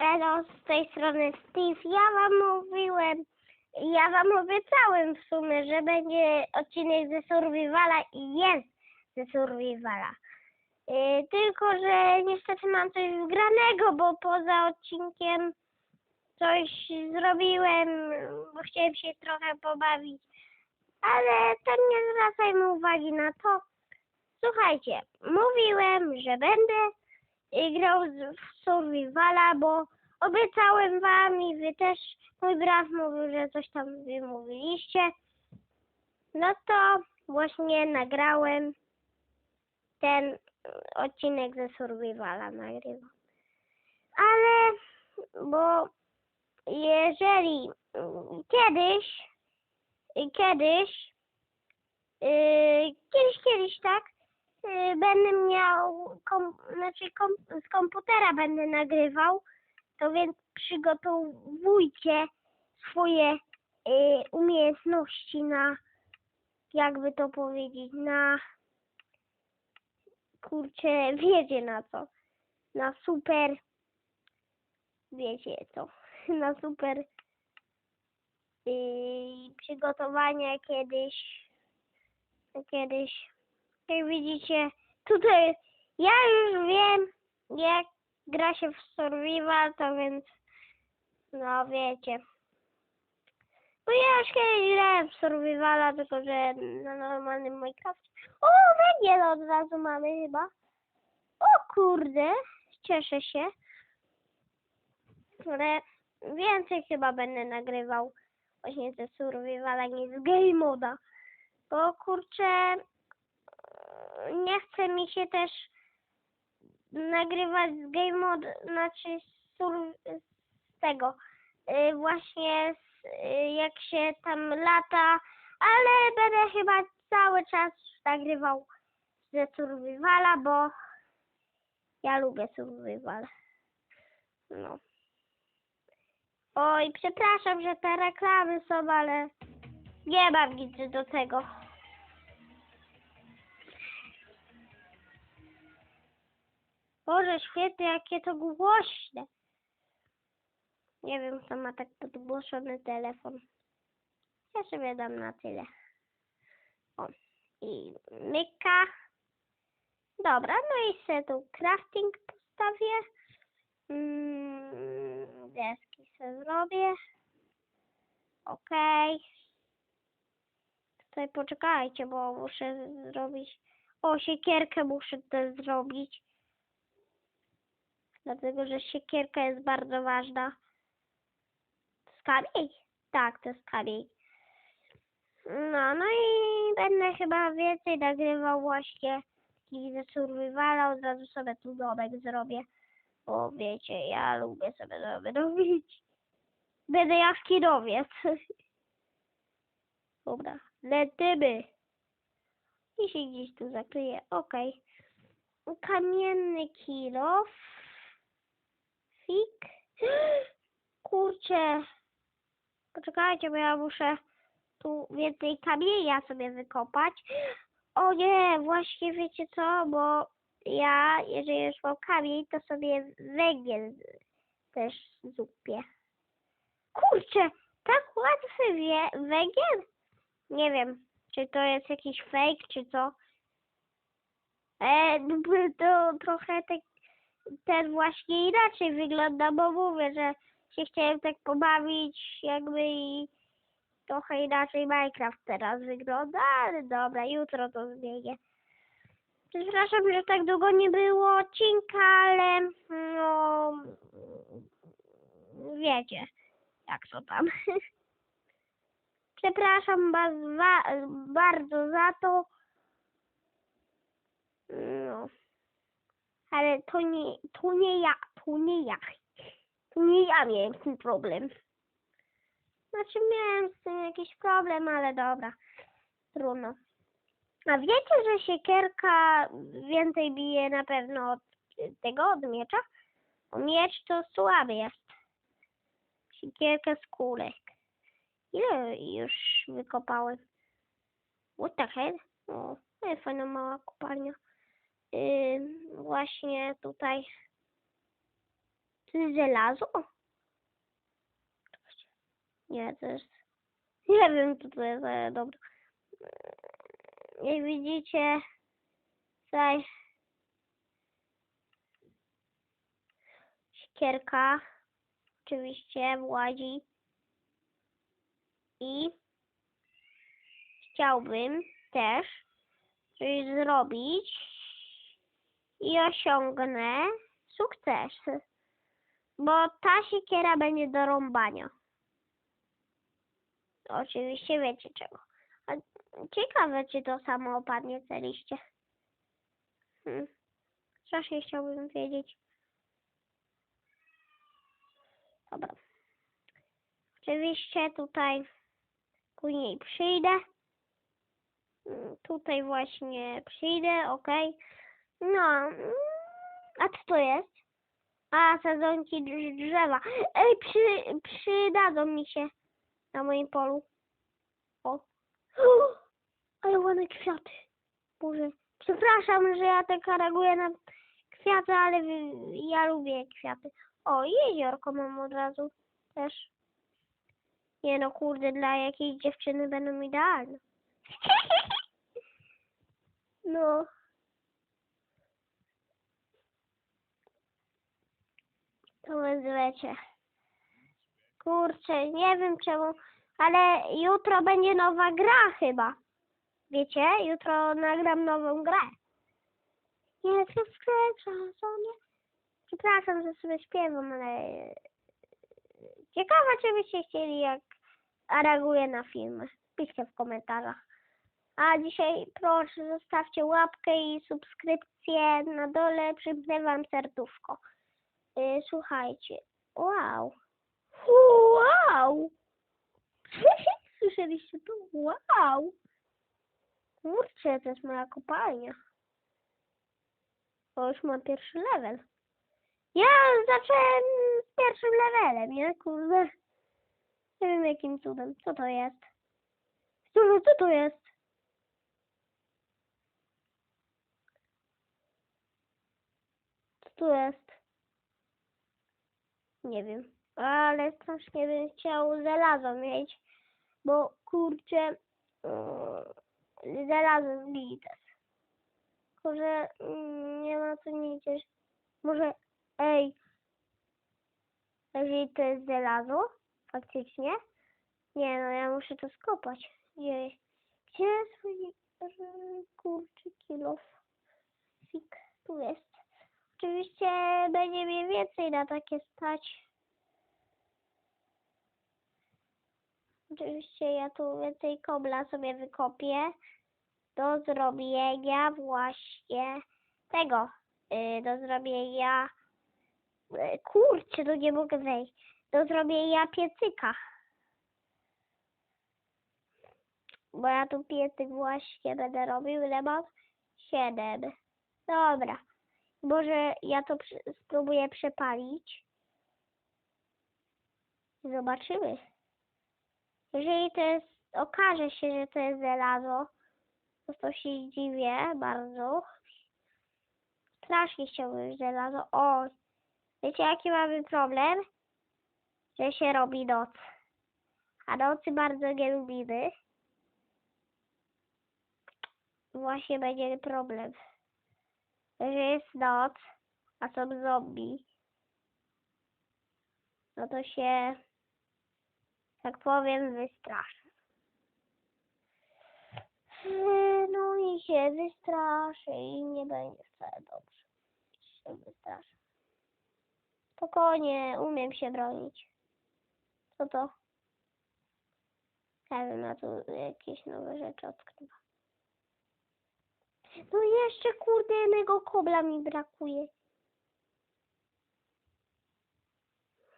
Elo, z tej strony Steve. Ja wam mówiłem, ja wam obiecałem w sumie, że będzie odcinek ze Survivala i jest ze Survivala. Yy, tylko, że niestety mam coś wgranego, bo poza odcinkiem coś zrobiłem, bo chciałem się trochę pobawić. Ale to nie zwracajmy uwagi na to. Słuchajcie, mówiłem, że będę y, grał z- w Survivala, bo obiecałem wam i wy też, mój brat mówił, że coś tam wy mówiliście. No to właśnie nagrałem ten odcinek ze Survivala nagrywam. Ale, bo jeżeli kiedyś, kiedyś, y, kiedyś, kiedyś, tak, będę miał, kom, znaczy kom, z komputera będę nagrywał, to więc przygotowujcie swoje y, umiejętności na, jakby to powiedzieć, na, kurczę, wiecie na co, na super, wiecie co, na super y, przygotowania kiedyś, kiedyś, jak widzicie, tutaj ja już wiem, jak gra się w survival, to więc, no wiecie. Bo ja już kiedyś grałem w survivala, tylko że na normalnym Minecraft. O, węgiel od razu mamy chyba. O kurde, cieszę się. Ale więcej chyba będę nagrywał właśnie ze survivala niż z game moda. Bo kurczę, nie chce mi się też nagrywać z game mod, znaczy z, z tego, y, właśnie z, y, jak się tam lata, ale będę chyba cały czas nagrywał ze survivala, bo ja lubię survival. No. Oj, przepraszam, że te reklamy są, ale nie mam nic do tego. Boże świetnie, jakie to głośne. Nie wiem, kto ma tak podgłoszony telefon. Ja sobie dam na tyle. O, i myka. Dobra, no i sobie tu crafting postawię. Mm, deski sobie zrobię. Okej. Tutaj poczekajcie, bo muszę zrobić... O, siekierkę muszę też zrobić. Dlatego, że siekierka jest bardzo ważna. To? Tak, to jest. No, no i będę chyba więcej nagrywał właśnie takich ze survivala. Od razu sobie tu domek zrobię. Bo wiecie, ja lubię sobie domy robić. Będę jak kinowiec. Dobra, lecimy. I się gdzieś tu zakryje. Okej. Kamienny kilof. Fik. Kurczę. Poczekajcie, bo ja muszę tu więcej kamienia sobie wykopać. O nie, właśnie wiecie co, bo ja, jeżeli już mam kamień, to sobie węgiel też zupię. Kurczę, tak łatwy wie, węgiel? Nie wiem, czy to jest jakiś fake, czy co. E, b- to trochę tak, ten właśnie inaczej wygląda, bo mówię, że się chciałem tak pobawić jakby i trochę inaczej Minecraft teraz wygląda, ale dobra, jutro to zmienię. Przepraszam, że tak długo nie było odcinka, ale no wiecie, jak to tam. Przepraszam was wa- bardzo za to. No. Ale to nie, to nie ja, to nie ja. To nie ja miałem z tym problem. Znaczy miałem z tym jakiś problem, ale dobra. Trudno. A wiecie, że siekierka więcej bije na pewno od tego, od miecza? Bo miecz to słaby jest. Siekierka z kulek. Ile już wykopałem? What the hell? O, fajna mała kopalnia. Właśnie tutaj żelazo? Nie, to jest... Nie wiem, co to jest, ale dobra. Jak widzicie, tutaj siekierka oczywiście włazi i chciałbym też coś zrobić i osiągnę sukces, bo ta siekiera będzie do rąbania. Oczywiście wiecie czego. Ciekawe, czy to samo opadnie te liście. Hmm. Chciałbym wiedzieć. Dobra. Oczywiście tutaj później przyjdę. Mm, Tutaj właśnie przyjdę, ok. No, mm, a co to jest? A, sadzonki drz- drzewa. Ej, przy, przydadzą mi się na moim polu. O. Ale ładne kwiaty. Boże, przepraszam, że ja tak reaguję na kwiaty, ale ja lubię kwiaty. O, jeziorko mam od razu też. Nie no, kurde, dla jakiejś dziewczyny będą idealne. no. Wiecie. Kurczę, nie wiem czemu, ale jutro będzie nowa gra chyba. Wiecie? Jutro nagram nową grę. Nie, przepraszam, nie. Przepraszam, że sobie śpiewam, ale ciekawe, czy byście chcieli, jak reaguję na filmy. Piszcie w komentarzach. A dzisiaj proszę zostawcie łapkę i subskrypcję na dole, przypnę wam serduszko. Y, słuchajcie. Wow. Wow! Słyszeliście to? Wow! Kurczę, to jest moja kopalnia. To już mam pierwszy level. Ja zacząłem z pierwszym levelem, nie? Kurde. Nie wiem jakim cudem. Co to jest? Co, co to jest? Co to jest? Nie wiem. Ale strasznie bym chciał żelazo mieć. Bo kurczę, yy, żelazo z glites. Tylko, że mm, nie ma co nie ciesz. Może, ej, jeżeli to jest żelazo, faktycznie, nie no, ja muszę to skopać. Gdzie, gdzie jest mój yy, kurczę kilof? Fik, tu jest. Oczywiście będzie mnie więcej na takie stać. Oczywiście ja tu więcej kobla sobie wykopię do zrobienia właśnie tego. y, do zrobienia y, kurczę, tu nie mogę wejść. Do zrobienia piecyka. Bo ja tu piecyk właśnie będę robił, ile mam? Siedem. Dobra. Może ja to spróbuję przepalić. Zobaczymy. Jeżeli to jest, okaże się, że to jest żelazo, to, to się zdziwię bardzo. Strasznie chciałbym żelazo. O, wiecie jaki mamy problem? Że się robi noc. A nocy bardzo nie lubimy. Właśnie będzie problem. Że jest noc, a są zombie. No to się, tak powiem, wystraszę. No i się wystraszę i nie będzie wcale dobrze. Się wystraszę. Spokojnie, umiem się bronić. Co to? Wiem, ja tu jakieś nowe rzeczy odkrywam. No jeszcze kurde jednego kobla mi brakuje.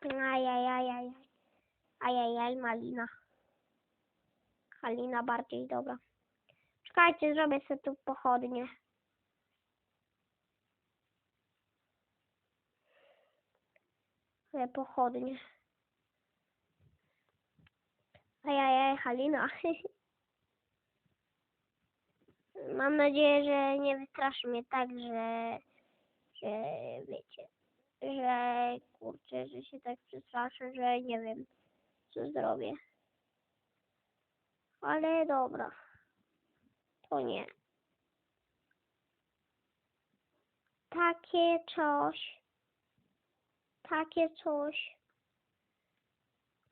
Ajajajaj. Ajajaj, malina. Malina bardziej dobra. Czekajcie, zrobię sobie tu pochodnie. Pochodnie. Ajajaj, Halina. Mam nadzieję, że nie wystraszy mnie tak, że, że wiecie, że kurczę, że się tak przestraszę, że nie wiem, co zrobię. Ale dobra. To nie. Takie coś. Takie coś.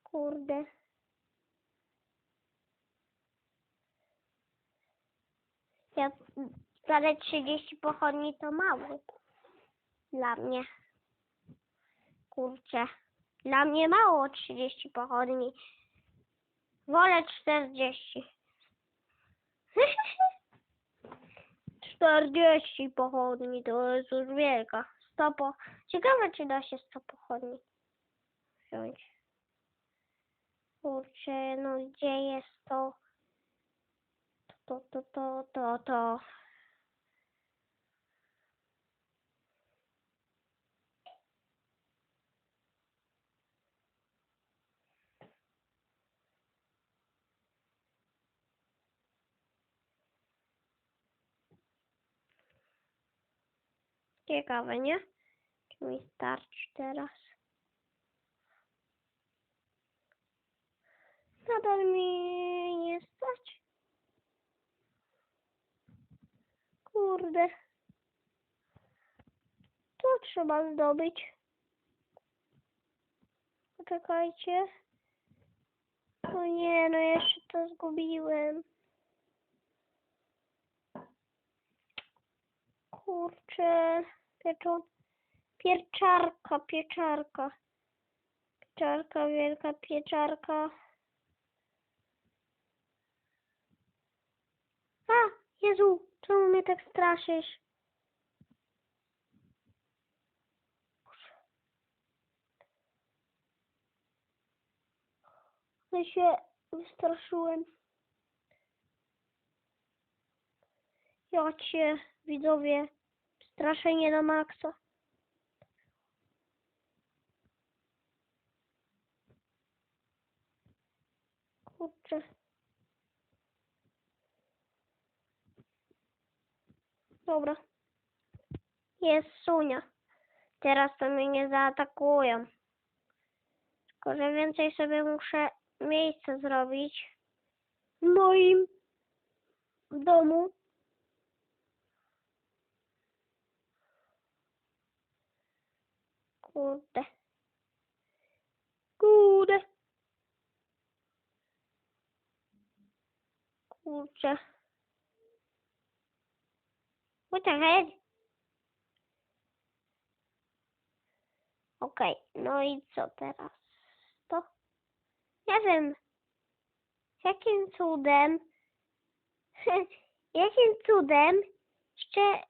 Kurde. Ja wcale 30 pochodni to mało. Dla mnie. Kurczę. Dla mnie mało 30 pochodni. Wolę 40. 40 pochodni to jest już wielka. 100 po... Ciekawe, czy da się 100 pochodni wziąć. Kurczę, no gdzie jest to? To, to, to, to, to. Ciekawe, nie? Czy mi starczy teraz? Nadal mi nie stać. Kurde. To trzeba zdobyć. Poczekajcie. O nie, no jeszcze to zgubiłem. Kurczę. Pieczą... Pieczarka, pieczarka. Pieczarka, wielka pieczarka. A, Jezu, czemu mnie tak straszysz? Ja się wystraszyłem. Ja cię, widzowie, straszenie na maksa. Kurczę. Dobra. Jest Sunia. Teraz to mnie nie zaatakują. Tylko, że więcej sobie muszę zrobić w moim domu. Kurde. Kurde. Kurczę. What the heck? Okej, no i co teraz? To? Nie wiem. Jakim cudem? Jakim cudem? Jeszcze...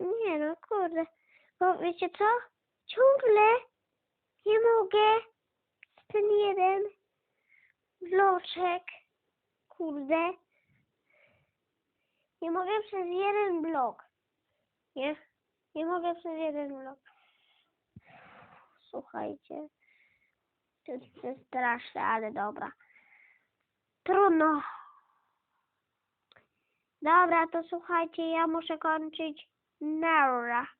Nie no, kurde. Bo wiecie co? Ciągle nie mogę ten jeden bloczek. Kurde. Nie mogę przez jeden blok. Nie? Nie mogę przez jeden blok. Słuchajcie. To jest straszne, ale dobra. Trudno. Dobra, to słuchajcie, ja muszę kończyć. Nara.